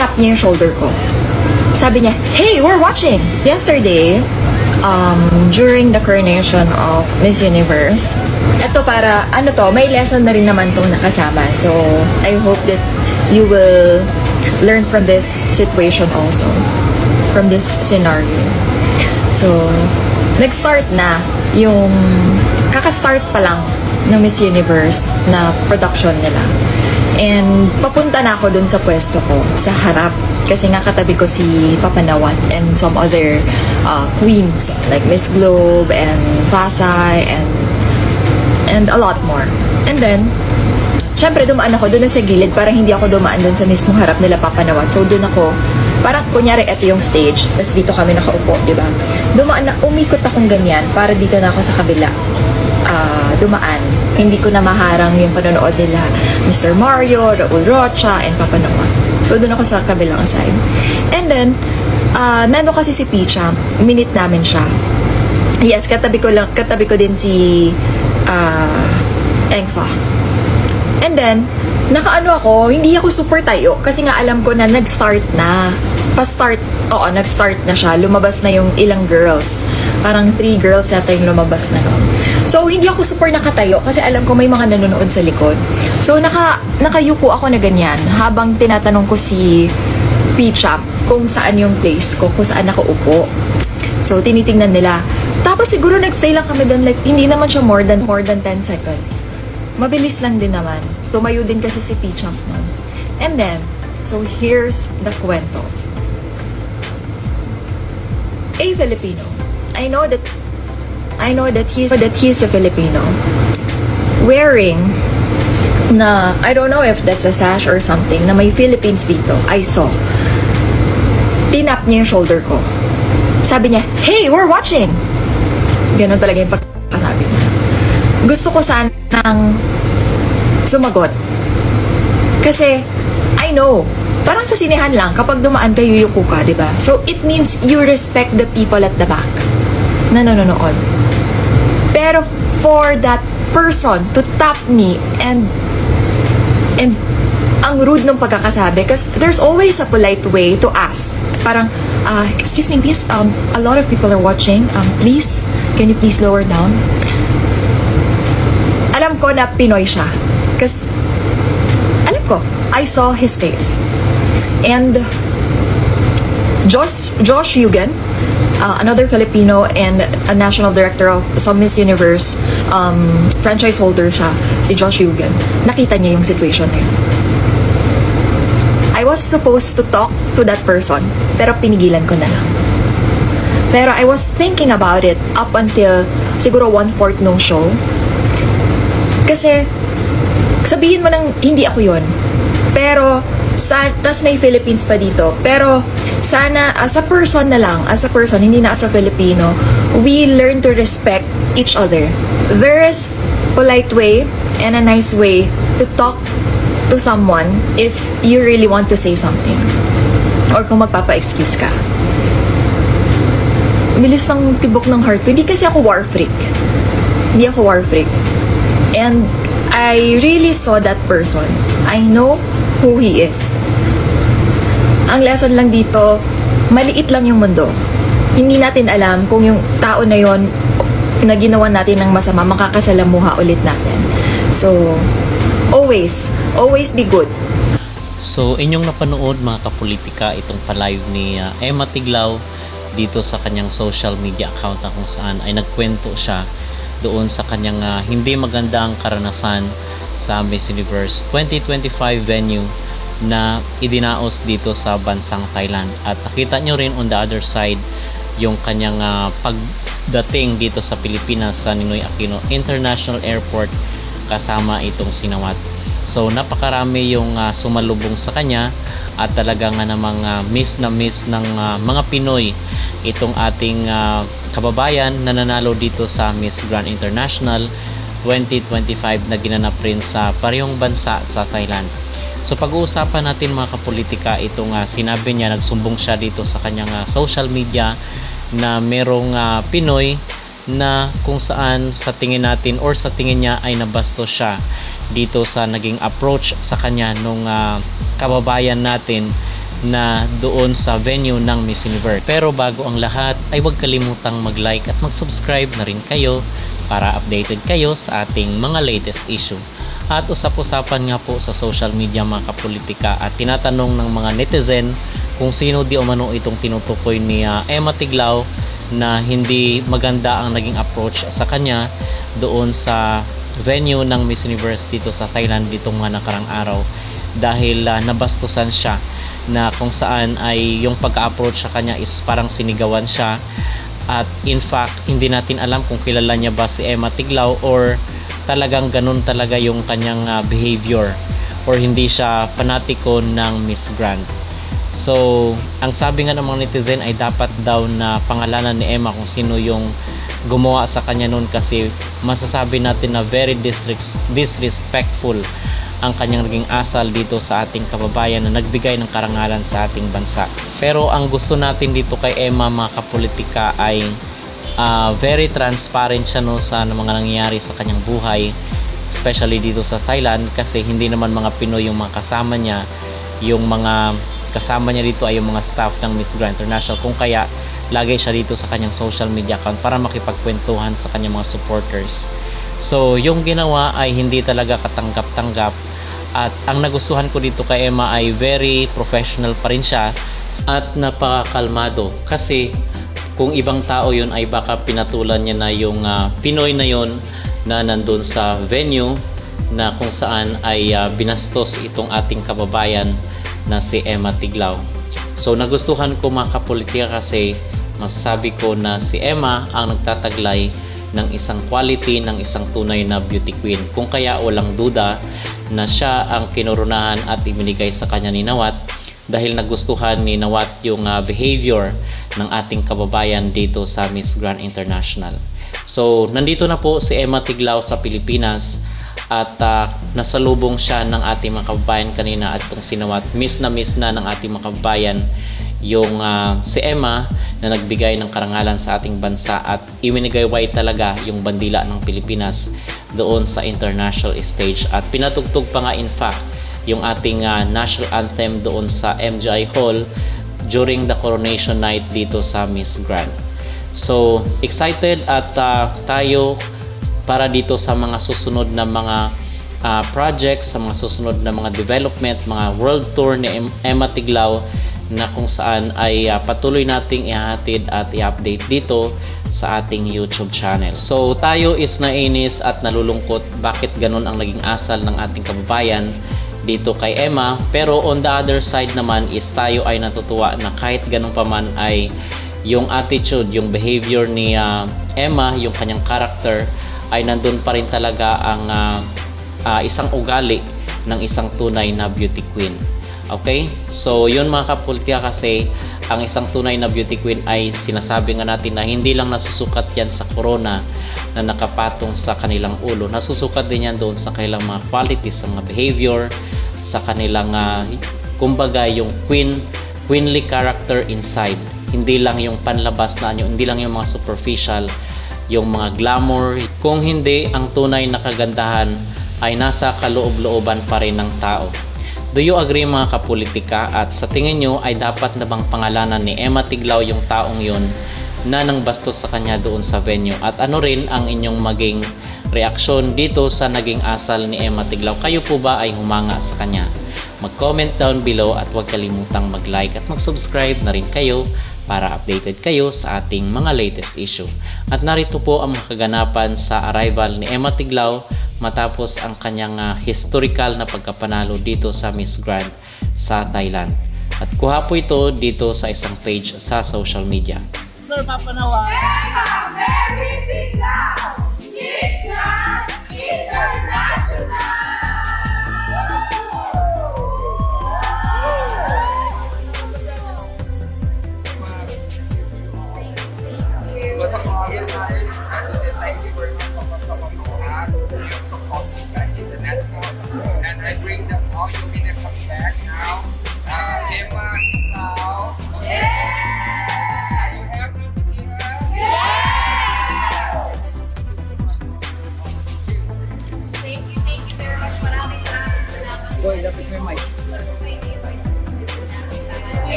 tinap niya yung shoulder ko. Sabi niya, Hey, we're watching! Yesterday, um, during the coronation of Miss Universe, eto para, ano to, may lesson na rin naman tong nakasama. So, I hope that you will learn from this situation also. From this scenario. So, nag-start na yung, kaka-start pa lang ng Miss Universe na production nila. And papunta na ako dun sa pwesto ko, sa harap. Kasi nga katabi ko si Papanawat and some other uh, queens like Miss Globe and Pasay and and a lot more. And then, syempre dumaan ako doon sa gilid para hindi ako dumaan doon sa mismong harap nila Papanawat. So doon ako, parang kunyari ito yung stage, tapos dito kami nakaupo, di ba? Dumaan na, umikot akong ganyan para dito na ako sa kabila ah, dumaan. Hindi ko na maharang yung panonood nila Mr. Mario, Raul Rocha, and Papanawat. So, doon ako sa kabilang side. And then, uh, nando kasi si Picha, minute namin siya. Yes, katabi ko lang, katabi ko din si uh, Engfa. And then, nakaano ako, hindi ako super tayo kasi nga alam ko na nag-start na. Pa-start, oo, nag-start na siya. Lumabas na yung ilang girls. Parang three girls yata yung lumabas na noon. So, hindi ako super nakatayo kasi alam ko may mga nanonood sa likod. So, naka, nakayuko ako na ganyan habang tinatanong ko si Picha kung saan yung place ko, kung saan nakaupo. So, tinitingnan nila. Tapos siguro nagstay lang kami doon, like, hindi naman siya more than, more than 10 seconds. Mabilis lang din naman. Tumayo din kasi si P-Champ nun. And then, so here's the kwento. A Filipino. I know that I know that he's that he's a Filipino. Wearing na I don't know if that's a sash or something na may Philippines dito. I saw. Tinap niya yung shoulder ko. Sabi niya, Hey, we're watching! Ganon talaga yung pagkasabi niya. Gusto ko sanang sumagot. Kasi, I know, parang sa sinehan lang, kapag dumaan ka, yuyuko ka, di ba? So, it means you respect the people at the back na nanonood. Pero, for that person to tap me and and ang rude ng pagkakasabi because there's always a polite way to ask. Parang, uh, excuse me, please, um, a lot of people are watching. Um, please, can you please lower down? Alam ko na Pinoy siya. Because, alam ko, I saw his face. And, Josh, Josh Yugen, uh, another Filipino and a national director of some Miss Universe um, franchise holder siya, si Josh Yugen. Nakita niya yung situation na. I was supposed to talk to that person, pero pinigilan ko na lang. Pero I was thinking about it up until siguro one-fourth nung show. Kasi, sabihin mo nang hindi ako yon Pero, sa, tas may Philippines pa dito. Pero, sana, as a person na lang, as a person, hindi na as a Filipino, we learn to respect each other. There is polite way and a nice way to talk to someone if you really want to say something. Or kung magpapa-excuse ka. Bilis ng tibok ng heart ko. Hindi kasi ako war freak. Hindi ako war freak. And I really saw that person. I know who he is. Ang lesson lang dito, maliit lang yung mundo. Hindi natin alam kung yung tao na yon na ginawa natin ng masama, makakasalamuha ulit natin. So, always, always be good. So, inyong napanood mga kapolitika itong palive ni uh, Emma Tiglaw dito sa kanyang social media account kung saan ay nagkwento siya doon sa kanyang uh, hindi magandang karanasan sa Miss Universe 2025 venue na idinaos dito sa bansang Thailand. At nakita nyo rin on the other side yung kanyang uh, pagdating dito sa Pilipinas sa Ninoy Aquino International Airport kasama itong sinawat. So napakarami yung uh, sumalubong sa kanya at talaga nga namang uh, miss na miss ng uh, mga Pinoy itong ating uh, kababayan na nanalo dito sa Miss Grand International 2025 na ginanap rin sa parehong bansa sa Thailand. So pag-uusapan natin mga kapolitika itong uh, sinabi niya nagsumbong siya dito sa kanyang uh, social media na merong uh, Pinoy na kung saan sa tingin natin or sa tingin niya ay nabasto siya dito sa naging approach sa kanya nung uh, kababayan natin na doon sa venue ng Miss Universe. Pero bago ang lahat ay huwag kalimutang mag-like at mag-subscribe na rin kayo para updated kayo sa ating mga latest issue. At usap-usapan nga po sa social media mga kapolitika at tinatanong ng mga netizen kung sino di umano itong tinutukoy ni ah, Emma Tiglao na hindi maganda ang naging approach sa kanya doon sa venue ng Miss Universe dito sa Thailand ditong mga nakarang araw dahil ah, nabastusan siya na kung saan ay yung pag-approach sa kanya is parang sinigawan siya at in fact hindi natin alam kung kilala niya ba si Emma Tiglao or talagang ganun talaga yung kanyang ah, behavior or hindi siya fanatiko ng Miss Grand. So, ang sabi nga ng mga netizen ay dapat daw na pangalanan ni Emma kung sino yung gumawa sa kanya noon kasi masasabi natin na very disres- disrespectful ang kanyang naging asal dito sa ating kababayan na nagbigay ng karangalan sa ating bansa. Pero ang gusto natin dito kay Emma mga kapolitika ay ah, very transparent siya no sa mga nangyayari sa kanyang buhay especially dito sa Thailand kasi hindi naman mga Pinoy yung mga kasama niya yung mga kasama niya dito ay yung mga staff ng Miss Grand International kung kaya lagay siya dito sa kanyang social media account para makipagkwentuhan sa kanyang mga supporters so yung ginawa ay hindi talaga katanggap-tanggap at ang nagustuhan ko dito kay Emma ay very professional pa rin siya at napakakalmado kasi kung ibang tao yun ay baka pinatulan niya na yung ah, Pinoy na yun na nandun sa venue na kung saan ay ah, binastos itong ating kababayan na si Emma Tiglao. So nagustuhan ko mga kapolitika kasi masasabi ko na si Emma ang nagtataglay ng isang quality ng isang tunay na beauty queen. Kung kaya walang duda na siya ang kinurunahan at ibinigay sa kanya ni Nawat dahil nagustuhan ni Nawat yung ah, behavior ng ating kababayan dito sa Miss Grand International. So, nandito na po si Emma Tiglao sa Pilipinas at ah, nasalubong siya ng ating mga kababayan kanina at itong sinawat. Miss na miss na ng ating mga kababayan yung ah, si Emma na nagbigay ng karangalan sa ating bansa at iwinigay talaga yung bandila ng Pilipinas doon sa international stage at pinatugtog pa nga in fact yung ating ah, national anthem doon sa MGI Hall during the coronation night dito sa Miss Grand. So, excited at ah, tayo para dito sa mga susunod na mga ah, projects, sa mga susunod na mga development, mga world tour ni Em- Emma Tiglao na kung saan ay ah, patuloy nating ihatid at i-update dito sa ating YouTube channel. So tayo is nainis at nalulungkot bakit ganun ang naging asal ng ating kababayan dito kay Emma pero on the other side naman is tayo ay natutuwa na kahit ganun pa man ay yung attitude, yung behavior ni ah, Emma, yung kanyang character ay nandun pa rin talaga ang ah, ah, isang ugali ng isang tunay na beauty queen. Okay? So, yun mga kapultiya kasi ang isang tunay na beauty queen ay sinasabi nga natin na hindi lang nasusukat yan sa corona na nakapatong sa kanilang ulo. Nasusukat din yan doon sa kanilang mga qualities, sa mga behavior, sa kanilang, ah, kumbaga, yung queen, queenly character inside. Hindi lang yung panlabas na anyo, hindi lang yung mga superficial, yung mga glamour. Kung hindi, ang tunay na kagandahan ay nasa kaloob-looban pa rin ng tao. Do you agree mga kapolitika at sa tingin nyo ay dapat na bang pangalanan ni Emma Tiglao yung taong yun na nang bastos sa kanya doon sa venue? At ano rin ang inyong maging reaksyon dito sa naging asal ni Emma Tiglao? Kayo po ba ay humanga sa kanya mag-comment down below at huwag kalimutang mag-like at mag-subscribe na rin kayo para updated kayo sa ating mga latest issue. At narito po ang mga kaganapan sa arrival ni Emma Tiglao matapos ang kanyang ah, historical na pagkapanalo dito sa Miss Grand sa Thailand. At kuha po ito dito sa isang page sa social media. Sir, papanawa. Everything now! It's not international!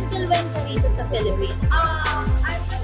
until when po dito sa Philippines? Um, I'm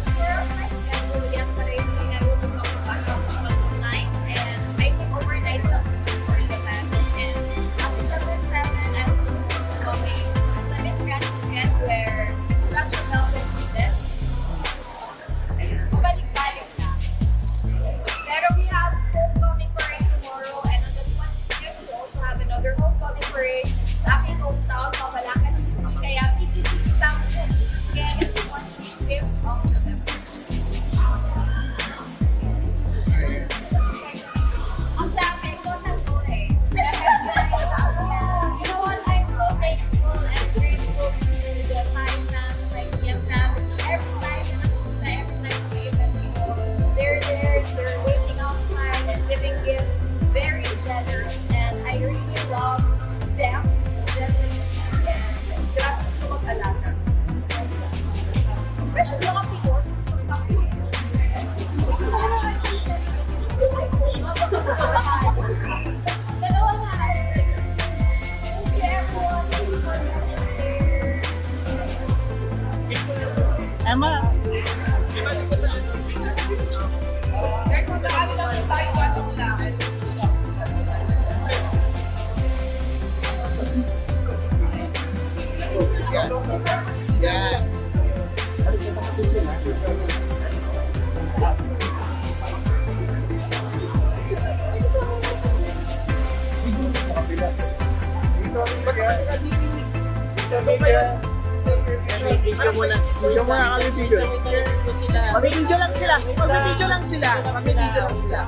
Video muna. Video muna kami video. Lang sila. Mag-video lang sila. Mag-video lang sila.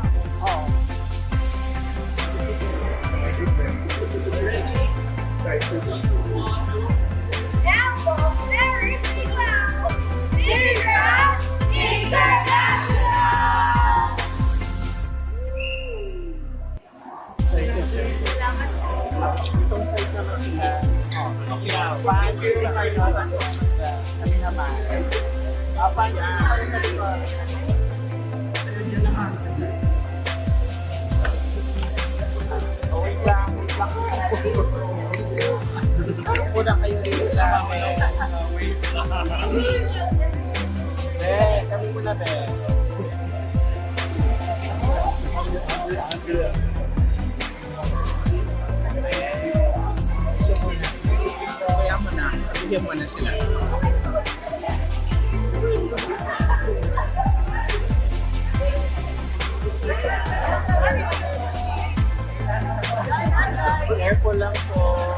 Oo. Ready? Be, kami muna be. Kaya mo na, bigyan mo na sila. Careful lang po.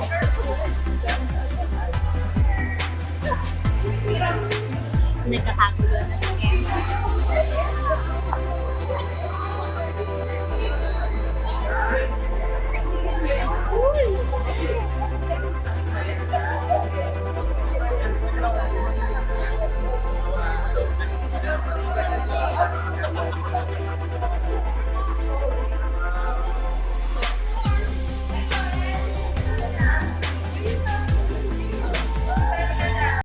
nagkakagulo na sa campus.